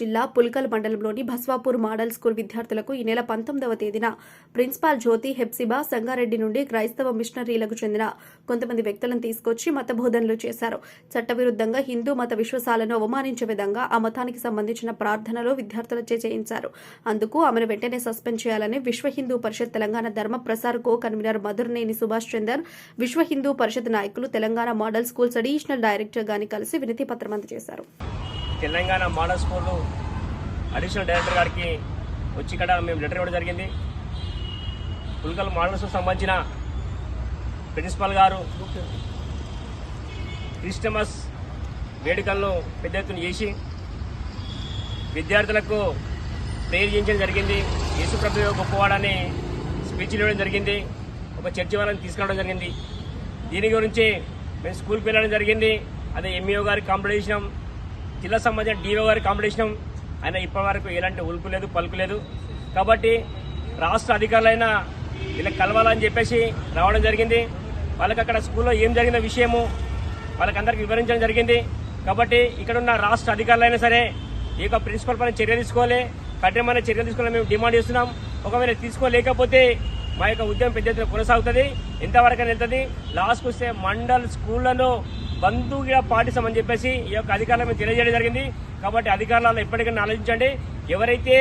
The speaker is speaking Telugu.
జిల్లా పుల్కల్ మండలంలోని భస్వాపూర్ మోడల్ స్కూల్ విద్యార్థులకు ఈ నెల పంతొమ్మిదవ తేదీన ప్రిన్సిపాల్ జ్యోతి హెప్సిబా సంగారెడ్డి నుండి క్రైస్తవ మిషనరీలకు చెందిన కొంతమంది వ్యక్తులను తీసుకొచ్చి మత బోధనలు చేశారు. చట్టవిరుద్ధంగా హిందూ మత విశ్వాసాలను అవమానించే విధంగా ఆ మతానికి సంబంధించిన ప్రార్థనలు విద్యార్థులచే చేయించారు. అందుకు ఆమెను వెంటనే సస్పెండ్ చేయాలని విశ్వ హిందూ పరిషత్ తెలంగాణ ధర్మ ప్రసార్ కో కన్వీనర్ మధురనేని సుభాష్ చందర్ విశ్వ హిందూ పరిషత్ నాయకులు Telangana model schools additional director గాని కలిసి వినతి పత్రం అందజేశారు. Telangana model school additional director గారికి వచ్చి ఇక్కడ మేము లెటర్ ఇవ్వడం జరిగింది. పుల్కల్ మోడల్ స్కూల్ సంబంధించిన ప్రిన్సిపల్ గారు క్రిస్టమస్ వేడుకలను పెద్ద ఎత్తున చేసి విద్యార్థులకు ప్రేర్ చేయించడం జరిగింది. యేసుప్రభు గొప్పవాడని స్పీచ్ ఇవ్వడం జరిగింది. ఒక చర్చి వాళ్ళని తీసుకురావడం జరిగింది. దీని గురించి మేము స్కూల్కి వెళ్ళడం జరిగింది. అదే ఎంఈఓ గారి కంప్లైంట్ చేసినాం జిల్లా సంబంధించిన డీఓ గారి కాంపిటీషన్ ఆయన ఇప్పటి వరకు ఎలాంటి ఉలుపు లేదు పలుకు లేదు. కాబట్టి రాష్ట్ర అధికారులైన వీళ్ళకి కలవాలని చెప్పేసి రావడం జరిగింది. వాళ్ళకి అక్కడ స్కూల్లో ఏం జరిగిన విషయము వాళ్ళకందరికి వివరించడం జరిగింది. కాబట్టి ఇక్కడ ఉన్న రాష్ట్ర అధికారులైనా సరే ఈ యొక్క ప్రిన్సిపల్ పైన చర్య తీసుకోవాలి కఠినమైన చర్యలు తీసుకోవాలని మేము డిమాండ్ చేస్తున్నాం. ఒకవేళ తీసుకోలేకపోతే మా యొక్క ఉద్యమం పెద్ద ఎత్తున కొనసాగుతుంది ఎంతవరకు వెళ్తుంది. లాస్ట్కి వస్తే మండల్ స్కూళ్ళలో బంధువుగా పాటిస్తామని చెప్పేసి ఈ యొక్క అధికారులు మేము తెలియజేయడం జరిగింది. కాబట్టి అధికారులు ఎప్పటికైనా ఆలోచించండి. ఎవరైతే